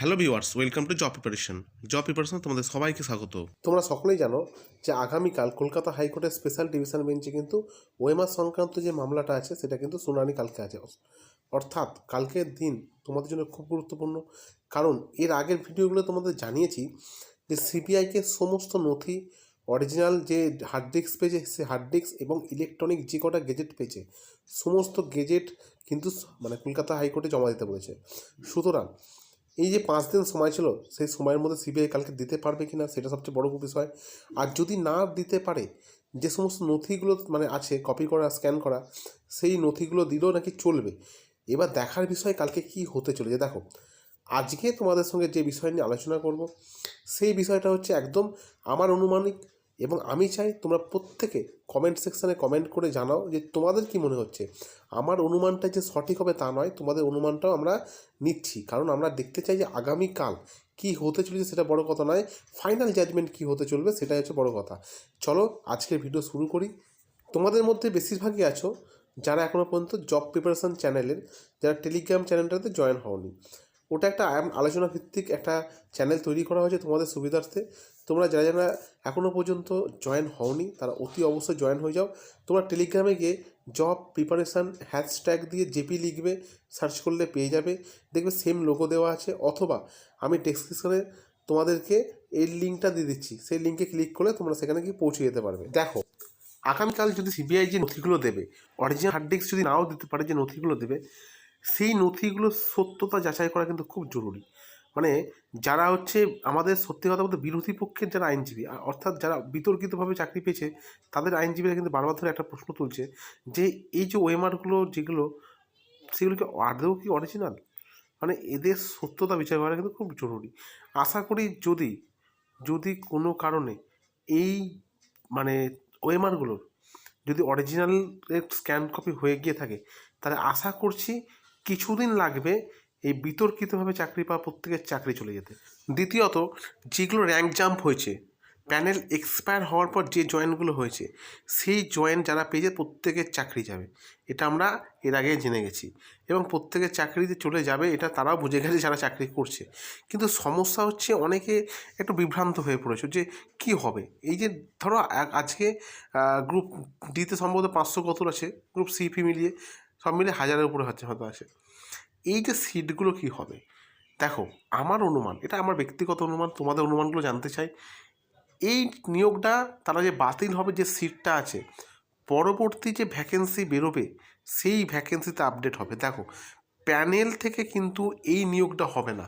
Hello viewers, welcome to job preparation. Job preparation তোমাদের সবাইকে স্বাগত। তোমরা সকলেই জানো যে আগামীকাল কলকাতা হাইকোর্টের স্পেশাল ডিভিশন বেঞ্চে কিন্তু ওয়েমার সংক্রান্ত যে মামলাটা আছে, সেটা কিন্তু শুনানি কালকে আছে। অর্থাৎ কালকের দিন তোমাদের জন্য খুব গুরুত্বপূর্ণ। কারণ এর আগের ভিডিওগুলো তোমাদের জানিয়েছি যে সিবিআইকে সমস্ত নথি, অরিজিনাল যে হার্ড ডিস্ক পেয়েছে, সে হার্ড ডিস্ক এবং ইলেকট্রনিক যে কটা গেজেট পেয়েছে, সমস্ত গেজেট কিন্তু মানে কলকাতা হাইকোর্টে জমা দিতে বলেছে। সুতরাং এই যে পাঁচ দিন সময় ছিল, সেই সময়ের মধ্যে সিবিআই কালকে দিতে পারবে কি না সেটা সবচেয়ে বড় বিষয়। আর যদি না দিতে পারে, যে সমস্ত নথিগুলো মানে আছে কপি করা স্ক্যান করা, সেই নথিগুলো দিলেও নাকি চলবে। এবার দেখার বিষয় কালকে কি হতে চলেছে। দেখো, আজকে তোমাদের সঙ্গে যে বিষয় নিয়ে আলোচনা করব, সেই বিষয়টা হচ্ছে একদম আমার অনুমানিক এবং আমি চাই তোমরা প্রত্যেকে কমেন্ট সেকশানে কমেন্ট করে জানাও যে তোমাদের কি মনে হচ্ছে। আমার অনুমানটা যে সঠিক হবে তা নয়, তোমাদের অনুমানটাও আমরা নিচ্ছি। কারণ আমরা দেখতে চাই যে আগামীকাল কি হতে চলেছে সেটা বড় কথা নয় ফাইনাল জাজমেন্ট কি হতে চলবে সেটাই হচ্ছে বড় কথা। চলো, আজকের ভিডিও শুরু করি। তোমাদের মধ্যে বেশিরভাগই আছো যারা এখনও পর্যন্ত জব প্রিপারেশন চ্যানেলের যারা টেলিগ্রাম চ্যানেলটাতে জয়েন হওনি। ওটা একটা আলোচনা ভিত্তিক একটা চ্যানেল তৈরি করা হয়েছে তোমাদের সুবিধার্থে। তোমরা যারা যারা এখনও পর্যন্ত জয়েন হওনি, তারা অতি অবশ্যই জয়েন হয়ে যাও। তোমরা টেলিগ্রামে গিয়ে জব প্রিপারেশান হ্যাশট্যাগ দিয়ে জেপি লিখবে সার্চ করলে পেয়ে যাবে। দেখবে সেম লোগো দেওয়া আছে, অথবা আমি ডেসক্রিপশনে তোমাদেরকে এই লিঙ্কটা দিয়ে দিচ্ছি। সেই লিঙ্কে ক্লিক করলে তোমরা সেখানে গিয়ে পৌঁছে যেতে পারবে। দেখো, আগামীকাল যদি সিবিআই যে নথিগুলো দেবে অরিজিনাল হার্ড ডিস্ক যদি নাও দিতে পারে যে নথিগুলো দেবে, সেই নথিগুলোর সত্যতা যাচাই করা কিন্তু খুব জরুরি। মানে যারা হচ্ছে আমাদের সত্যি কথা বলতে বিরোধী পক্ষের যারা আইনজীবী অর্থাৎ যারা বিতর্কিতভাবে চাকরি পেয়েছে, তাদের আইনজীবীরা কিন্তু বারবার ধরে একটা প্রশ্ন তুলছে যে এই যে ওয়েমারগুলো যেগুলো সেগুলো কি আদৌ কি অরিজিনাল মানে এদের সত্যতা বিচার করা কিন্তু খুব জরুরি। আশা করি যদি যদি কোনো কারণে এই মানে ওয়েমারগুলোর যদি অরিজিনাল স্ক্যান কপি হয়ে গিয়ে থাকে, তাহলে আশা করছি কিছুদিন লাগবে এই বিতর্কিতভাবে চাকরি পাওয়া প্রত্যেকের চাকরি চলে যেতে। দ্বিতীয়ত, যেগুলো র্যাঙ্ক জাম্প হয়েছে প্যানেল এক্সপায়ার হওয়ার পর যে জয়েন্টগুলো হয়েছে, সেই জয়েন্ট যারা পেয়েছে প্রত্যেকের চাকরি যাবে। এটা আমরা এর আগে জেনে গেছি। এবং প্রত্যেকের চাকরিতে চলে যাবে, এটা তারাও বুঝে গেছে যারা চাকরি করছে। কিন্তু সমস্যা হচ্ছে অনেকে একটু বিভ্রান্ত হয়ে পড়েছে যে, কি হবে? এই যে ধরো আজকে গ্রুপ ডিতে সম্ভবত পাঁচশো কত আছে? গ্রুপ সিপি মিলিয়ে সব মিলিয়ে হাজারের উপরে হচ্ছে, হয়তো আছে। এই যে সিটগুলো কি হবে? দেখো, আমার অনুমান, এটা আমার ব্যক্তিগত অনুমান, তোমাদের অনুমানগুলো জানতে চাই। এই নিয়োগটা, তারা যে বাতিল হবে যে সিটটা আছে, পরবর্তী যে ভ্যাকেন্সি বেরোবে, সেই ভ্যাকেন্সিতে আপডেট হবে। দেখো প্যানেল থেকে কিন্তু এই নিয়োগটা হবে না।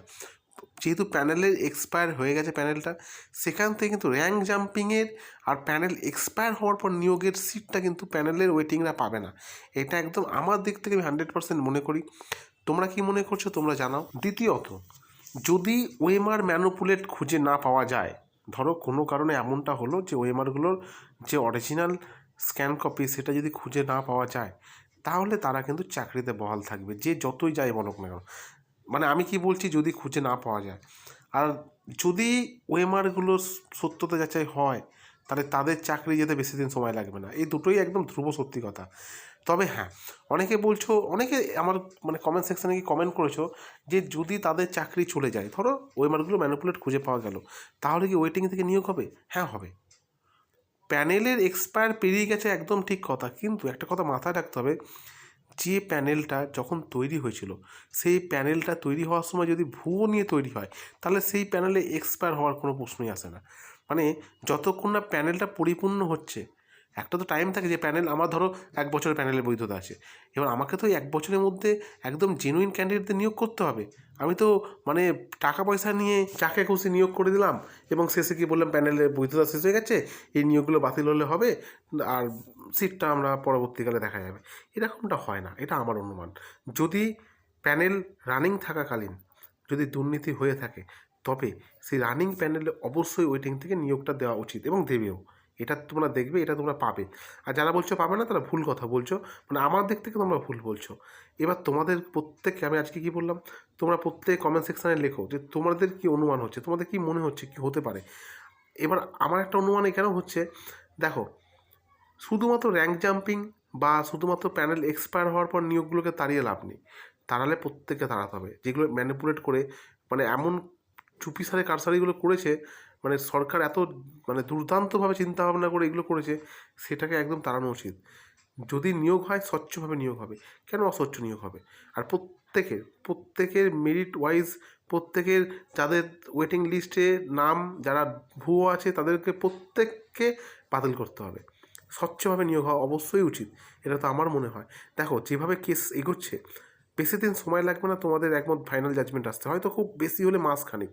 যেহেতু প্যানেলের এক্সপায়ার হয়ে গেছে প্যানেলটা সেখান থেকে কিন্তু র্যাঙ্ক জাম্পিংয়ের আর প্যানেল এক্সপায়ার হওয়ার পর নিয়োগের সিটটা কিন্তু প্যানেলের ওয়েটিংরা পাবে না। এটা একদম আমার দিক থেকে আমি হান্ড্রেড পার্সেন্ট মনে করি। তোমরা কি মনে করছ তোমরা জানাও। দ্বিতীয়ত, যদি ওয়েমার ম্যানুপুলেট খুঁজে না পাওয়া যায়, ধরো কোনো কারণে এমনটা হলো যে ওয়েমারগুলোর যে অরিজিনাল স্ক্যান কপি সেটা যদি খুঁজে না পাওয়া যায়, তাহলে তারা কিন্তু চাকরিতে বহাল থাকবে, যে যতই যায় বলুক না কেন। মানে আমি কি বলছি, যদি খুঁজে না পাওয়া যায়। আর যদি ওয়েমারগুলোর সত্যতা যাচাই হয়, তাহলে তাদের চাকরি যেতে বেশি দিন সময় লাগবে না। এই দুটোই একদম ধ্রুব সত্যি কথা। তবে হ্যাঁ অনেকে বলছো, অনেকে আমার মানে কমেন্ট সেকশানে কি কমেন্ট করেছ যে যদি তাদের চাকরি চলে যায়, ধরো ওয়েমারগুলো ম্যানুপুলেট খুঁজে পাওয়া গেল, তাহলে কি ওয়েটিং থেকে নিয়োগ হবে? হ্যাঁ হবে। প্যানেলের এক্সপায়ার পেরিয়ে গেছে একদম ঠিক কথা, কিন্তু একটা কথা মাথায় রাখতে হবে, যে প্যানেলটা যখন তৈরি হয়েছিল, সেই প্যানেলটা তৈরি হওয়ার সময় যদি ভুয়ো নিয়ে তৈরি হয়, তাহলে সেই প্যানেলে এক্সপায়ার হওয়ার কোনো প্রশ্নই আসে না। মানে যতক্ষণ না প্যানেলটা পরিপূর্ণ হচ্ছে একটা তো টাইম থাকে যে প্যানেল আমার ধরো এক বছরের প্যানেলের বৈধতা আছে। এবার আমাকে তো এক বছরের মধ্যে একদম জেনুইন ক্যান্ডিডেটদের নিয়োগ করতে হবে। আমি তো মানে টাকা পয়সা নিয়ে চাকে খুশি নিয়োগ করে দিলাম এবং শেষে কি বললাম প্যানেলের বৈধতা শেষ হয়ে গেছে, এই নিয়োগগুলো বাতিল হলে হবে আর সিটটা আমরা পরবর্তীকালে দেখা যাবে। এরকমটা হয় না, এটা আমার অনুমান। যদি প্যানেল রানিং থাকাকালীন যদি দুর্নীতি হয়ে থাকে, তবে সেই রানিং প্যানেলে অবশ্যই ওয়েটিং থেকে নিয়োগটা দেওয়া উচিত এবং দেবেও। এটা তোমরা দেখবে, এটা তোমরা পাবে। আর যারা বলছো পাবে না, তারা ভুল কথা বলছো। মানে আমার দিক থেকে তোমরা ভুল বলছো। এবার তোমাদের প্রত্যেককে আমি আজকে কি বললাম? তোমরা প্রত্যেক কমেন্ট সেকশানে লেখো যে তোমাদের কি অনুমান হচ্ছে? তোমাদের কি মনে হচ্ছে? কি হতে পারে? এবার আমার একটা অনুমান কেন হচ্ছে, দেখো, শুধুমাত্র র্যাঙ্ক জাম্পিং বা শুধুমাত্র প্যানেল এক্সপায়ার হওয়ার পর নিয়োগগুলোকে তাড়িয়ে লাভ নেই। তাড়ালে প্রত্যেককে তাড়াতে হবে। যেগুলো ম্যানিপুলেট করে মানে এমন চুপিসারে কারসারিগুলো করেছে মানে সরকার এত মানে দুর্দান্তভাবে চিন্তা ভাবনা করে এগুলো করেছে, সেটাকে একদম তাড়ানো উচিত। যদি নিয়োগ হয়, স্বচ্ছভাবে নিয়োগ হবে। কেন অস্বচ্ছ নিয়োগ হবে? আর প্রত্যেকের প্রত্যেকের মেরিট ওয়াইজ প্রত্যেকের যাদের ওয়েটিং লিস্টে নাম, যারা ভুয়ো আছে, তাদেরকে প্রত্যেককে বাতিল করতে হবে। স্বচ্ছভাবে নিয়োগ হওয়া অবশ্যই উচিত, এটা তো আমার মনে হয়। দেখো, যেভাবে কেস এগোচ্ছে, বেশি দিন সময় লাগবে না তোমাদের একমত ফাইনাল জাজমেন্ট আসতে। হয়তো খুব বেশি হলে মাস খানিক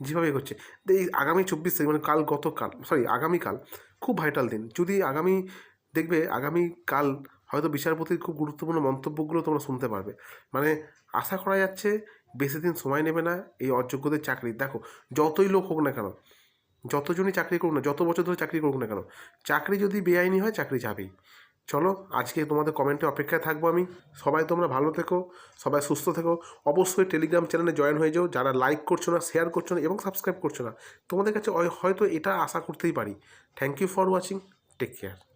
যেভাবে এগোচ্ছে এই আগামী চব্বিশ তারিখ মানে কাল গতকাল সরি আগামীকাল খুব ভাইটাল দিন। যদি আগামী, দেখবে আগামীকাল হয়তো বিচারপতির খুব গুরুত্বপূর্ণ মন্তব্যগুলো তোমরা শুনতে পারবে। মানে আশা করা যাচ্ছে বেশি দিন সময় নেবে না এই অযোগ্যদের চাকরি। দেখো, যতই লোক হোক না কেন, যতজনই চাকরি করুক না, যত বছর ধরে চাকরি করুক না কেন, চাকরি যদি বেআইনি হয়, চাকরি যাবেই। চলো, আজকে তোমাদের কমেন্টে অপেক্ষায় থাকব আমি। সবাই তোমরা ভালো থেকো, সবাই সুস্থ থেকো। অবশ্যই টেলিগ্রাম চ্যানেলে জয়েন হয়ে যাও। যারা লাইক করছ না শেয়ার করছ না এবং সাবস্ক্রাইব করছ না, তোমাদের কাছে হয়- হয়তো এটা আশা করতেই পারি। Thank you for watching take care